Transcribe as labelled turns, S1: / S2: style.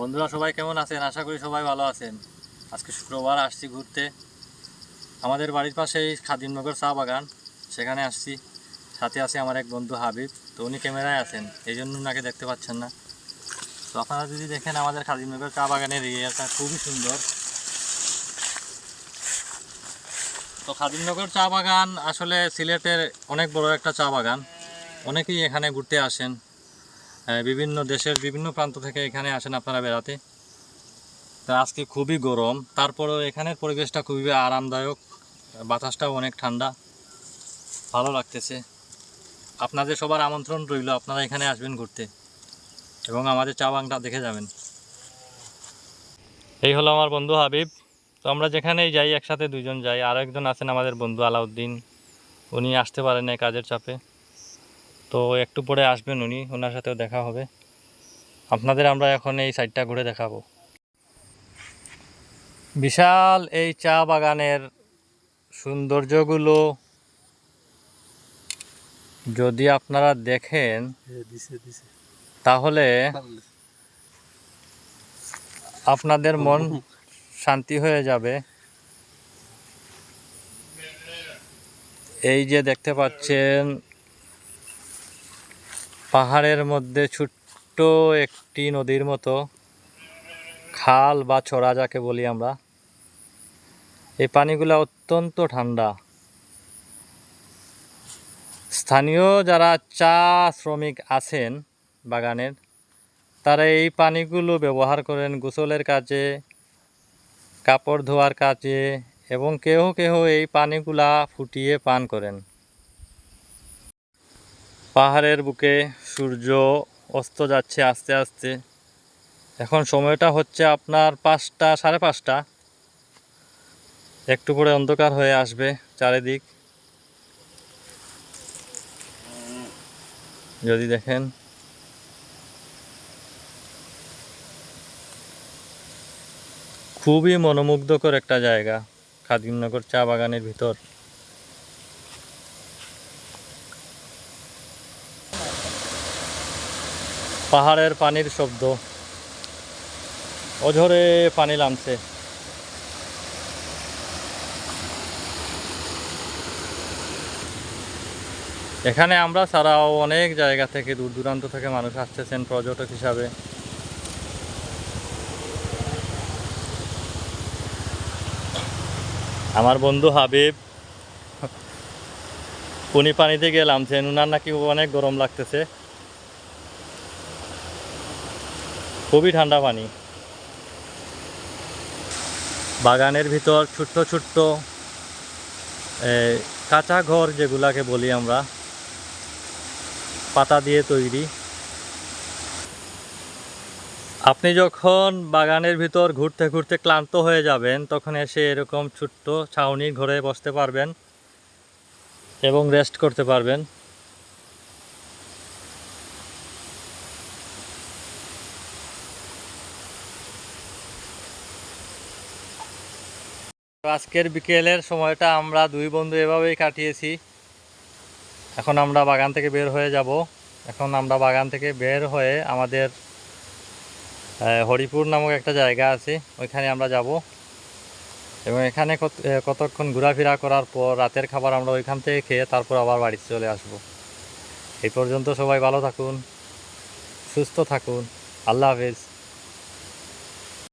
S1: বন্ধুরা, সবাই কেমন আছেন? আশা করি সবাই ভালো আছেন। আজকে শুক্রবার, আসছি ঘুরতে। আমাদের বাড়ির পাশেই খাদিমনগর চা বাগান। সেখানে আসছি। সাথে আছে আমার এক বন্ধু হাবিব। তো উনি ক্যামেরায় আছেন। এই জন্য ওনাকে দেখতে পাচ্ছেন না। তো আপনারা যদি দেখেন আমাদের খাদিমনগর চা বাগানের এরিয়াটা, খুবই সুন্দর। তো খাদিমনগর চা বাগান আসলে সিলেটের অনেক বড় একটা চা বাগান। অনেকেই এখানে ঘুরতে আসেন। বিভিন্ন দেশের বিভিন্ন প্রান্ত থেকে এখানে আসেন আপনারা বেড়াতে। তা আজকে খুবই গরম। তারপরেও এখানের পরিবেশটা খুবই আরামদায়ক। বাতাসটাও অনেক ঠান্ডা। ভালো লাগতেছে। আপনাদের সবার আমন্ত্রণ রইল। আপনারা এখানে আসবেন ঘুরতে। এবং আমাদের চা বাগানটা দেখে যাবেন। এই হলো আমার বন্ধু হাবিব। তো আমরা যেখানেই যাই, একসাথে দুইজন যাই। আরও একজন আছেন আমাদের বন্ধু আলাউদ্দিন। উনি আসতে পারেন এই কাজের চাপে। তো একটু পরে আসবেন উনি ওনার সাথেও দেখা হবে। আপনাদের আমরা এখন এই সাইডটা ঘুরে দেখাবো। বিশাল এই চা বাগানের সৌন্দর্যগুলো যদি আপনারা দেখেন
S2: দিছে।
S1: তাহলে আপনাদের মন শান্তি হয়ে যাবে। এই যে দেখতে পাচ্ছেন পাহাড়ের মধ্যে ছোট্ট একটি নদীর মতো খাল বা ছড়া যাকে বলি আমরা, এই পানিগুলো অত্যন্ত ঠান্ডা। স্থানীয় যারা চা শ্রমিক আছেন বাগানের, তারা এই পানিগুলো ব্যবহার করেন গোসলের কাজে, কাপড় ধোয়ার কাজে এবং কেউ কেউ এই পানিগুলা ফুটিয়ে পান করেন। পাহাড়ের বুকে সূর্য অস্ত যাচ্ছে আস্তে আস্তে। এখন সময়টা হচ্ছে আপনার পাঁচটা, সাড়ে পাঁচটা। একটু পরে অন্ধকার হয়ে আসবে চারিদিক। যদি দেখেন। খুবই মনোমুগ্ধকর একটা জায়গা, খাদিমনগর চা বাগানের ভিতর। পাহাড়ের পানির শব্দ। অঝরে পানি নামছে। এখানে আমরা ছাড়াও অনেক জায়গা থেকে দূর দূরান্ত থেকে মানুষ আসতেছেন পর্যটক হিসাবে। আমার বন্ধু হাবিব, উনি পানিতে গেলামছেন উনার নাকি অনেক গরম লাগতেছে। খুবই ঠান্ডা পানি। বাগানের ভিতর ছোট্ট ছোট্ট কাঁচা ঘর যেগুলাকে বলি আমরা, পাতা দিয়ে তৈরি। আপনি যখন বাগানের ভিতর ঘুরতে ঘুরতে ক্লান্ত হয়ে যাবেন, তখন এসে এরকম ছোট্ট ছাউনির ঘরে বসতে পারবেন এবং রেস্ট করতে পারবেন। আজকের বিকেলের সময়টা আমরা দুই বন্ধু এভাবেই কাটিয়েছি। এখন আমরা বাগান থেকে বের হয়ে যাব। এখন আমরা বাগান থেকে বের হয়ে আমাদের হরিপুর নামক একটা জায়গা আছে, ওইখানে আমরা যাব। এবং এখানে কত- কতক্ষণ ঘোরাফেরা করার পর রাতের খাবার আমরা ওইখান থেকে খেয়ে তারপর আবার বাড়িতে চলে আসব। এই পর্যন্ত সবাই ভালো থাকুন, সুস্থ থাকুন। আল্লাহ হাফেজ।